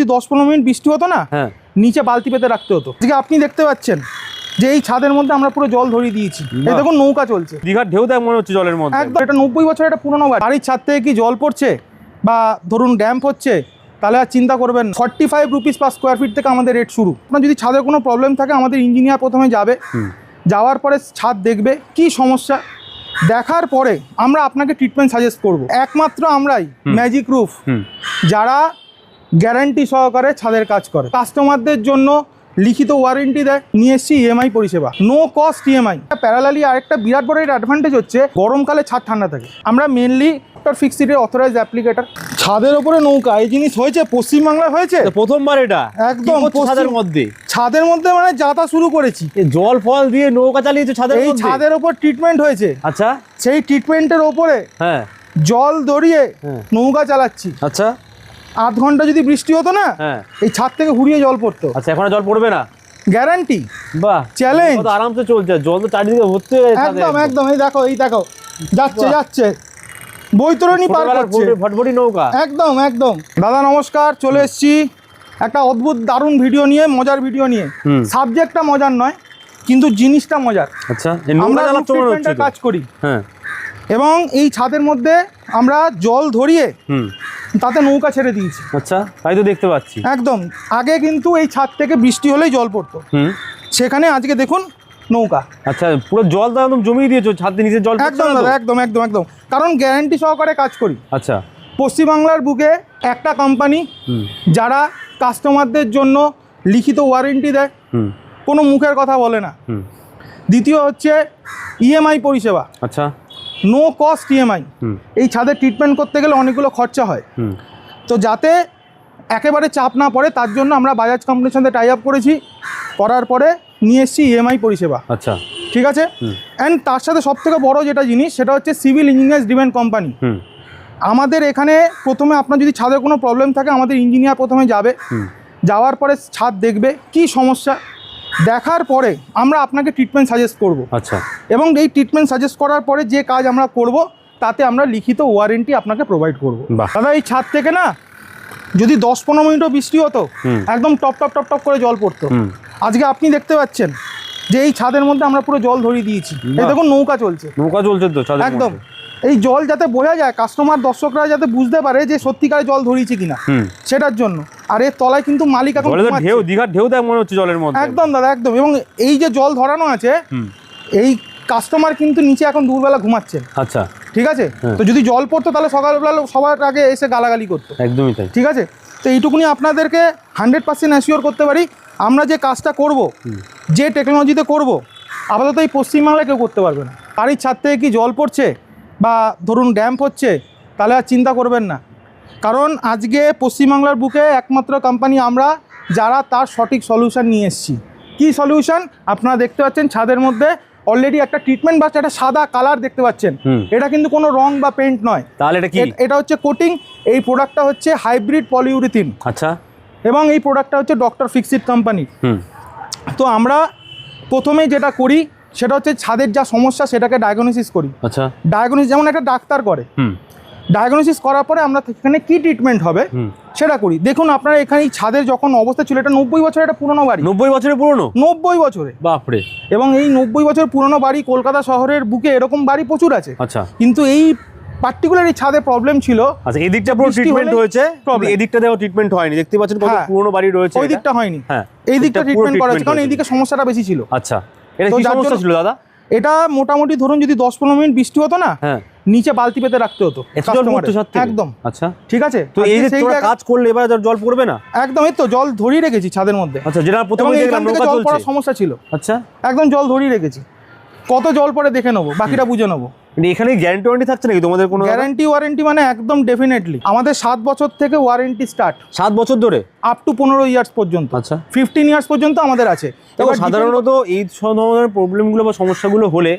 যদি দশ পনেরো মিনিট বৃষ্টি হতো না হ্যাঁ। নিচে বালতি পেতে রাখতে হতো। আজকে আপনি দেখতে পাচ্ছেন যে এই ছাদের মধ্যে আমরা পুরো জল ধরিয়ে দিয়েছি। এই দেখুন নৌকা চলছে। দীঘার ঢেউ দেখ মনে হচ্ছে জলের মধ্যে। একদম এটা নব্বই বছর একটা পুরোনো বাড়ি। বাড়ির ছাদ থেকে কি জল পড়ছে? বা ধরুন ড্যাম্প হচ্ছে তাহলে আর চিন্তা করবেন forty five rupees per square feet থেকে আমাদের রেট শুরু। আপনার যদি ছাদের কোনো প্রবলেম থাকে আমাদের ইঞ্জিনিয়ার প্রথমে যাবে। যাওয়ার পরে ছাদ দেখবে কি সমস্যা। দেখার পরে আমরা আপনাকে ট্রিটমেন্ট সাজেস্ট করব। একমাত্র আমরাই ম্যাজিক রুফ যারা গ্যারান্টি সহকারে ছাদের কাজ করে। কাস্টমারদের জন্য লিখিত ওয়ারেন্টি দেয়। নিয়ে এসছি ইএমআই পরিষেবা। নো কস্ট ইএমআই প্যারালালি আরেকটা বিরাট বড় অ্যাডভান্টেজ হচ্ছে গরমকালে ছাদ ঠান্ডা থাকে। আমরা মেনলি ডক্টর ফিক্সিডের অথরাইজ অ্যাপ্লিকেটার ছাদের ওপরে নৌকা এই জিনিস হয়েছে? পশ্চিমবাংলায় হয়েছে? প্রথমবার এটা। একদম ছাদের মধ্যে? ছাদের মধ্যে মানে যাতা শুরু করেছি। জল ফল দিয়ে নৌকা চালিয়েছো ছাদের এই ছাদের ওপর ট্রিটমেন্ট হয়েছে। আচ্ছা। সেই ট্রিটমেন্টের ওপরে হ্যাঁ। জল দড়িয়ে হ্যাঁ। নৌকা চালাচ্ছি। আচ্ছা। আধ ঘণ্টা যদি বৃষ্টি হতো না হ্যাঁ। এই ছাদ থেকে হুড়িয়ে জল পড়তো। আচ্ছা এখন জল পড়বে না? গ্যারান্টি। বাহ চ্যালেঞ্জ আরামসে চলছে জল তো চারিদিকে ভর্তি হয়ে গেছে একদম একদম এই দেখো এই দেখো যাচ্ছে যাচ্ছে। বৈতরণী পার করছে। ফটফটি নৌকা। একদম একদম। দাদা নমস্কার চলে এসেছি। একটা অদ্ভুত দারুণ ভিডিও নিয়ে মজার ভিডিও নিয়ে। সাবজেক্টটা মজার নয় কিন্তু জিনিসটা মজার। আচ্ছা আমরা কাজ করি। হ্যাঁ। এবং এই ছাদের মধ্যে আমরা জল ধরিয়ে তাতে নৌকা ছেড়ে দিয়েছি। আচ্ছা তাই তো দেখতে পাচ্ছি। একদম। আগে কিন্তু এই ছাদ থেকে বৃষ্টি হলেই জল পড়তো। হুম। সেখানে আজকে দেখুন নৌকা। আচ্ছা পুরো জল তো একদম জমিয়ে দিয়েছ ছাদ দিয়ে নিচে জল একদম দাদা একদম একদম একদম। কারণ গ্যারান্টি সহকারে কাজ করি। আচ্ছা। পশ্চিমবাংলার বুকে একটা কোম্পানি যারা কাস্টমারদের জন্য লিখিত ওয়ারেন্টি দেয় কোনো মুখের কথা বলে না। দ্বিতীয় হচ্ছে ইএমআই পরিষেবা। আচ্ছা। নো কস্ট ইএমআই এই ছাদের ট্রিটমেন্ট করতে গেলে অনেকগুলো খরচা হয়। তো যাতে একেবারে চাপ না পড়ে তার জন্য আমরা বাজাজ কোম্পানির সাথে টাই আপ করেছি। করার পরে নিয়ে এসেছি ইএমআই পরিষেবা। আচ্ছা। ঠিক আছে? অ্যান্ড তার সাথে সবথেকে বড় যেটা জিনিস সেটা হচ্ছে সিভিল ইঞ্জিনিয়ার্স ডিভেন কোম্পানি আমাদের এখানে প্রথমে আপনার যদি ছাদের কোনো প্রবলেম থাকে আমাদের ইঞ্জিনিয়ার প্রথমে যাবে। যাওয়ার পরে ছাদ দেখবে কি সমস্যা দেখার পরে আমরা আপনাকে ট্রিটমেন্ট সাজেস্ট করব। আচ্ছা। এবং এই ট্রিটমেন্ট সাজেস্ট করার পরে যে কাজ আমরা করব তাতে আমরা লিখিত ওয়ারেন্টি আপনাকে প্রোভাইড করব। দাদা এই ছাদ থেকে না যদি দশ পনেরো মিনিটও বৃষ্টি হতো একদম টপ টপ টপ টপ করে জল পড়তো। আজকে আপনি দেখতে পাচ্ছেন যে এই ছাদের মধ্যে আমরা পুরো জল ধরিয়ে দিয়েছি। দেখুন নৌকা চলছে। নৌকা চলছে তো একদম। এই জল যাতে বোঝা যায় কাস্টমার দর্শকরা যাতে বুঝতে পারে যে সত্যিকারে জল ধরিয়েছে কিনা সেটার জন্য। আর এর তলায় কিন্তু মালিক এখন। ঢেউ দীঘার ঢেউ দেখ মনে হচ্ছে জলের মধ্যে। একদম দাদা একদম। এবং এই যে জল ধরানো আছে এই কাস্টমার কিন্তু নিচে এখন দুপুরবেলা ঘুমাচ্ছে। আচ্ছা। ঠিক আছে? হ্যাঁ। তো যদি জল পড়তো তাহলে সকালবেলা সবার আগে এসে গালাগালি করতো। একদমই তাই। ঠিক আছে? তো এইটুকুনি আপনাদেরকে হান্ড্রেড পার্সেন্ট অ্যাসিওর করতে পারি। আমরা যে কাজটা করব যে টেকনোলজিতে করব আপাতত এই পশ্চিমবাংলায় কেউ করতে পারবে না। বাড়ির ছাদ থেকে কি জল পড়ছে? বা ধরুন ড্যাম্প হচ্ছে তাহলে আর চিন্তা করবেন না। কারণ আজকে পশ্চিমবাংলার বুকে একমাত্র কোম্পানি আমরা যারা তার সঠিক সলিউশন নিয়ে এসেছি। কী সলিউশন আপনারা দেখতে পাচ্ছেন ছাদের মধ্যে অলরেডি একটা ট্রিটমেন্ট বা একটা সাদা কালার দেখতে পাচ্ছেন। এটা কিন্তু কোনো রং বা পেন্ট নয়। তাহলে এটা কি? এটা হচ্ছে কোটিং এই প্রোডাক্টটা হচ্ছে হাইব্রিড পলিউরিথিন আচ্ছা। এবং এই প্রোডাক্টটা হচ্ছে ডক্টর ফিক্সিট কোম্পানি তো আমরা প্রথমেই যেটা করি সেটা হচ্ছে ছাদের যা সমস্যা সেটাকে ডায়াগনোসিস করি। আচ্ছা। ডায়াগনোসিস যেমন একটা ডাক্তার করে ডায়াগনোসিস করার পরে আমরা এখানে কি ট্রিটমেন্ট হবে সেটা করি। দেখুন আপনারা এখানে ছাদের যখন অবস্থা ছিল এটা নব্বই বছরের একটা পুরনো বাড়ি। নব্বই বছরের পুরনো? নব্বই বছরে। বাপরে। এবং এই নব্বই বছর পুরনো বাড়ি কলকাতা শহরের বুকে এরকম বাড়ি প্রচুর আছে। আচ্ছা। কিন্তু এই পার্টিকুলার এই ছাদে প্রবলেম ছিল। আচ্ছা এই দিকটা পুরো ট্রিটমেন্ট হয়েছে problem। এই দিকটা দেওয়া ট্রিটমেন্ট হয়নি। দেখতে পাচ্ছেন কত হ্যাঁ। পুরনো বাড়ি রয়েছে ওই দিকটা হয়নি। হ্যাঁ। এই দিকটা ট্রিটমেন্ট করা হয়েছে কারণ treatment এই দিকে সমস্যাটা বেশি ছিল। আচ্ছা। এটা কি সমস্যা ছিল দাদা? এটা মোটামুটি ধরুন যদি দশ পনেরো মিনিট বৃষ্টি হতো না হ্যাঁ। নিচে বালতি পেতে রাখতে হতো? একদম। আচ্ছা। ঠিক আছে? তো এই যে কাজ করলে এবার জল পড়বে না? একদম এই তো জল ধরিয়ে রেখেছি ছাদের মধ্যে। আচ্ছা যেটা প্রথমে দেখলাম নৌকা জল পড়ার সমস্যা ছিল। আচ্ছা। একদম জল ধরিয়ে রেখেছি। কত জল পরে দেখে নেব বাকিটা বুঝে নেব। এখানে গ্যারান্টি ওয়ারেন্টি থাকছে নাকি তোমাদের কোনো গ্যারান্টি ওয়ারেন্টি মানে একদম ডেফিনেটলি আমাদের সাত বছর থেকে ওয়ারেন্টি স্টার্ট সাত বছর ধরে? আপ টু পনেরো ইয়ার্স পর্যন্ত। আচ্ছা। ফিফটিন ইয়ার্স পর্যন্ত আমাদের আছে। দেখো সাধারণত এই ধরনের প্রবলেমগুলো বা সমস্যাগুলো হলে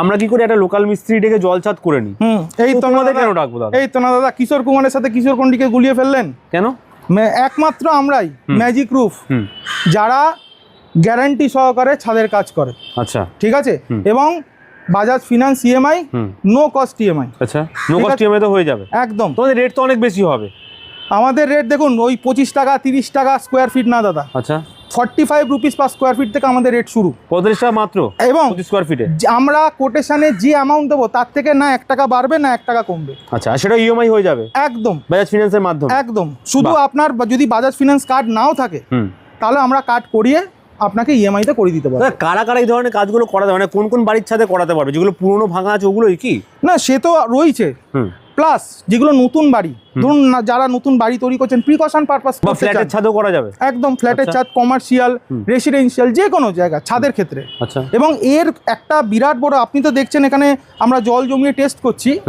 আমরা কি করি একটা লোকাল মিস্ত্রি ডেকে জল ছাদ করে নিই? এই তো কেন ডাকবো দাদা? এই তো না দাদা কিশোর কুমারের সাথে কিশোর কন্ডিকে গুলিয়ে ফেললেন? কেন? একমাত্র আমরাই ম্যাজিক রুফ যারা গ্যারান্টি সহকারে ছাদের কাজ করে। আচ্ছা। ঠিক আছে? এবং Bajaj finance EMI no cost EMI আচ্ছা নো কস্ট ইএমআই তো হয়ে যাবে। একদম। তোমাদের রেট তো অনেক বেশি হবে। আমাদের রেট দেখুন ওই পঁচিশ টাকা তিরিশ টাকা স্কোয়ার ফিট না দাদা। আচ্ছা। Forty five rupees per square feet থেকে আমাদের রেট শুরু। পঁয়ত্রিশ টাকা মাত্র এবং স্কোয়ার ফিটে আমরা কোটেশনে যে অ্যামাউন্ট দেবো তার থেকে না এক টাকা বাড়বে না এক টাকা কমবে। আচ্ছা সেটা ইএমআই হয়ে যাবে? একদম। বাজাজ ফিনান্সের মাধ্যমে? একদম। শুধু আপনার যদি বাজাজ ফিনান্স কার্ড নাও থাকে তাহলে আমরা কার্ড করিয়ে আপনাকে ইএমআইতে করে দিতে পারব। কারা কারা এই ধরনের কাজগুলো করাতে মানে কোন কোন বাড়ির ছাদে করাতে পারবে? যেগুলো পুরনো ভাঙা আছে ওগুলোই কি? না সে তো রয়েছে। প্লাস যেগুলো নতুন বাড়ি ধরুন না যারা নতুন বাড়ি তৈরি করছেন প্রিকশন পারপাস বা ফ্ল্যাটের ছাদেও করা যাবে? একদম ফ্ল্যাটের আচ্ছা। ছাদ কমার্শিয়াল রেসিডেন্সিয়াল যে কোনো জায়গা ছাদের ক্ষেত্রে। আচ্ছা। এবং এর একটা বিরাট বড় আপনি তো দেখছেন এখানে আমরা জল জমিয়ে টেস্ট করছি।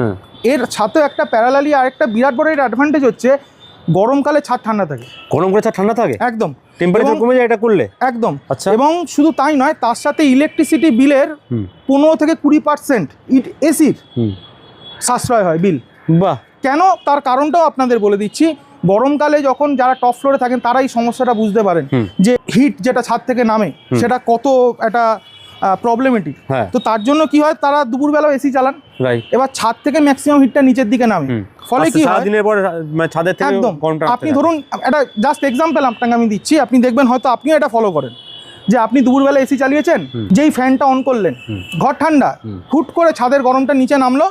এর ছাদে একটা প্যারালালি আর একটা বিরাট বড় এর অ্যাডভান্টেজ হচ্ছে গরমকালে ছাদ ঠান্ডা থাকে। গরমকালে ছাদ ঠান্ডা থাকে? একদম। টেম্পারেচার কমে যায় এটা করলে? একদম। আচ্ছা। এবং শুধু তাই নয় তার সাথে ইলেকট্রিসিটি বিলের পনেরো থেকে কুড়ি পার্সেন্ট ইট এসির সাশ্রয় হয় বিল বাহ। কেন? তার কারণটাও আপনাদের বলে দিচ্ছি। গরমকালে যখন যারা টপ ফ্লোরে থাকেন তারাই এই সমস্যাটা বুঝতে পারেন যে হিট যেটা ছাদ থেকে নামে সেটা কত একটা প্রবলেমেটিক হ্যাঁ। তো তার জন্য কি হয় তারা দুপুরবেলাও এসি চালান। এবার ছাদ থেকে ম্যাক্সিমাম হিটটা নিচের দিকে নামে। ফলে কি হয় সারাদিনের পর মানে ছাদের থেকে একদম। আপনি ধরুন একটা জাস্ট এক্সাম্পল আপনাকে আমি দিচ্ছি আপনি দেখবেন হয়তো আপনিও এটা ফলো করেন। যে আপনি দুপুরবেলা এসি চালিয়েছেন যেই ফ্যানটা অন করলেন ঘর ঠান্ডা হুট করে ছাদের গরমটা নিচে নামলো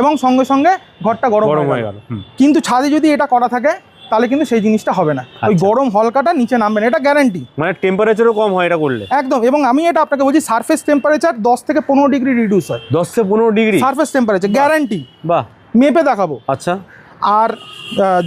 এবং সঙ্গে সঙ্গে ঘরটা গরম হয়ে গেল। কিন্তু ছাদে যদি এটা করা থাকে তাহলে কিন্তু সেই জিনিসটা হবে না। ওই আচ্ছা। গরম হলকাটা নিচে নামবে না এটা গ্যারান্টি মানে টেম্পারেচারও কম হয় এটা করলে। একদম এবং আমি এটা আপনাকে বলছি সারফেস টেম্পারেচার দশ থেকে পনেরো ডিগ্রি রিডিউস হয়। দশ থেকে পনেরো ডিগ্রি সারফেস টেম্পারেচার গ্যারান্টি বাহ। মেপে দেখাবো। আচ্ছা। আর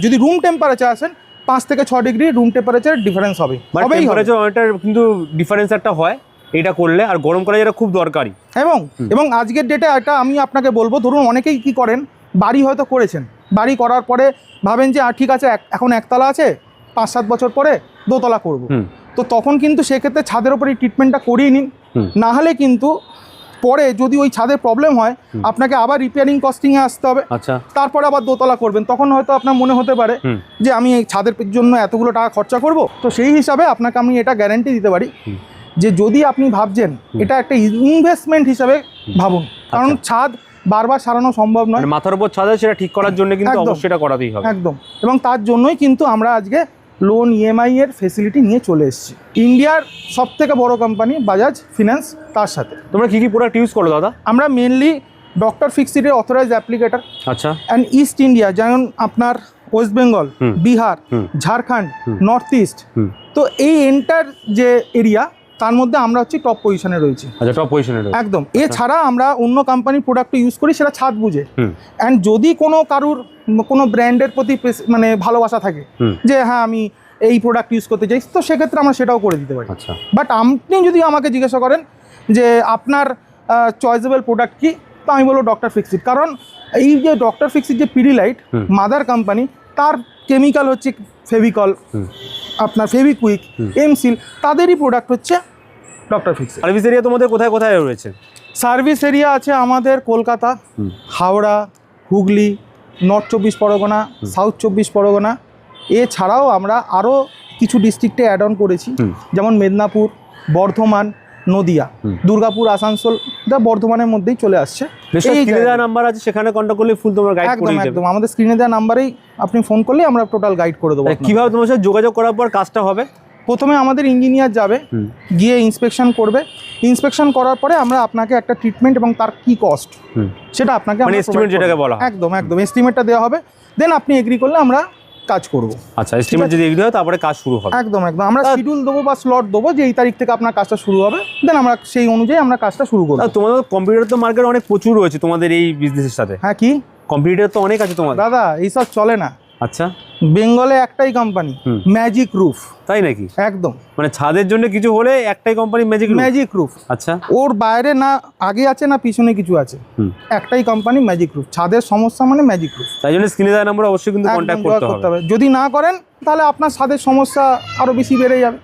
যদি রুম টেম্পারেচার আসেন পাঁচ থেকে ছ ডিগ্রি রুম টেম্পারেচার ডিফারেন্স হবে। মানে। টেম্পারেচার অনেকটা কিন্তু ডিফারেন্স একটা হয় এটা করলে। আর গরমকালে যেটা খুব দরকারি। এবং এবং আজকের ডেটে এটা আমি আপনাকে বলব ধরুন অনেকেই কি করেন বাড়ি হয়তো করেছেন। বাড়ি করার পরে ভাবেন যে আহ, ঠিক আছে এক- এখন একতলা আছে পাঁচ সাত বছর পরে দোতলা করব। তো তখন কিন্তু সেক্ষেত্রে ছাদের ওপর এই ট্রিটমেন্টটা করিয়ে নিন। না হলে কিন্তু পরে যদি ওই ছাদের প্রবলেম হয় আপনাকে আবার রিপেয়ারিং কস্টিংয়ে আসতে হবে। আচ্ছা। তারপরে আবার দোতলা করবেন। তখন হয়তো আপনার মনে হতে পারে যে আমি এই ছাদের জন্য এতগুলো টাকা খরচা করব? তো সেই হিসাবে আপনাকে আমি এটা গ্যারান্টি দিতে পারি যে যদি আপনি ভাবছেন এটা একটা ইনভেস্টমেন্ট হিসাবে ভাবুন। কারণ ছাদ বারবার সারানো সম্ভব নয়। মানে মাথার উপর ছাদ সেটা ঠিক করার জন্য কিন্তু একদম। অবশ্যই এটা করাতেই হবে। একদম। এবং তার জন্যই কিন্তু আমরা আজকে লোন ইএমআই এর ফেসিলিটি নিয়ে চলে এসেছি। ইন্ডিয়ার সব থেকে বড় কোম্পানি বাজাজ ফিনান্স তার সাথে। তোমরা কি কি প্রোডাক্ট ইউজ করো দাদা? আমরা মেনলি ডক্টর ফিক্সিডের অথরাইজ অ্যাপ্লিকেটার আচ্ছা। অ্যান্ড ইস্ট ইন্ডিয়া যেমন আপনার West Bengal Bihar. Jharkhand North East তো এই এন্টার যে এরিয়া তার মধ্যে আমরা হচ্ছে টপ পজিশনে রয়েছি। আচ্ছা টপ পজিশনে একদম। এছাড়া আমরা অন্য কোম্পানির প্রোডাক্ট ইউজ করি সেটা ছাদ বুঝে। অ্যান্ড যদি কোনো কারুর কোনো ব্র্যান্ডের প্রতি মানে ভালোবাসা থাকে যে হ্যাঁ আমি এই প্রোডাক্ট ইউজ করতে চাই তো সেক্ষেত্রে আমরা সেটাও করে দিতে পারি। আচ্ছা। বাট আপনি যদি আমাকে জিজ্ঞাসা করেন যে আপনার চয়েসেবল প্রোডাক্ট কি? তো আমি বলব ডক্টর ফিক্সিট কারণ এই যে ডক্টর ফিক্সিট যে পিডিলাইট। মাদার কোম্পানি তার কেমিক্যাল হচ্ছে ফেভিকল আপনার ফেভিকুইক। এমসিল তাদেরই প্রোডাক্ট হচ্ছে ডক্টর ফিক্সিট সার্ভিস এরিয়া তোমাদের কোথায় কোথায় রয়েছে? সার্ভিস এরিয়া আছে আমাদের কলকাতা হাওড়া হুগলি নর্থ চব্বিশ পরগনা সাউথ চব্বিশ পরগনা। এছাড়াও আমরা আরও কিছু ডিস্ট্রিক্টে অ্যাড অন করেছি। যেমন মেদিনীপুর বর্ধমান নদিয়া দুর্গাপুর আসানসোল এটা বর্ধমানের মধ্যেই চলে আসছে। নাম্বার আছে সেখানে কন্ট্যাক্ট করলে ফুল তোমার গাইড করে একদম। আমাদের স্ক্রিনে দেওয়া নাম্বারেই আপনি ফোন করলে আমরা টোটাল গাইড করে দেবো। কীভাবে তোমার সাথে যোগাযোগ করার পর কাজটা হবে? প্রথমে আমাদের ইঞ্জিনিয়ার যাবে গিয়ে ইন্সপেকশন করবে। ইন্সপেকশন করার পরে আমরা আপনাকে একটা ট্রিটমেন্ট এবং তার কি কস্ট সেটা আপনাকে মানে যেটাকে। বলা একদম একদম। এস্টিমেটটা দেওয়া হবে। দেন আপনি এগ্রি করলে আমরা কাজ করব। আচ্ছা এস্টিমেট যদি এগ্রি হয় তারপরে কাজ শুরু হবে। একদম একদম। আমরা শিডিউল দেবো বা স্লট দেবো যে এই তারিখ থেকে আপনার কাজটা শুরু হবে দেন আমরা সেই অনুযায়ী আমরা কাজটা শুরু করব। তোমাদের কম্পিউটার তো মার্কেট অনেক প্রচুর রয়েছে তোমাদের এই বিজনেসের সাথে। হ্যাঁ কি? কম্পিউটার তো অনেক আছে তোমার দাদা এইসব চলে না। আচ্ছা। বেঙ্গলে একটাই কোম্পানি ম্যাজিক রুফ তাই নাকি? একদম। মানে ছাদের জন্য কিছু হলে একটাই কোম্পানি ম্যাজিক ম্যাজিক রুফ আচ্ছা। ওর বাইরে না আগে আছে না পিছনে কিছু আছে? একটাই কোম্পানি ম্যাজিক রুফ ছাদের সমস্যা মানে ম্যাজিক রুফ তাই জন্য স্ক্রিনে দেওয়া নাম্বার অবশ্যই কিন্তু কন্ট্যাক্ট করতে হবে। যদি না করেন তাহলে আপনার ছাদের সমস্যা আরও বেশি বেড়ে যাবে।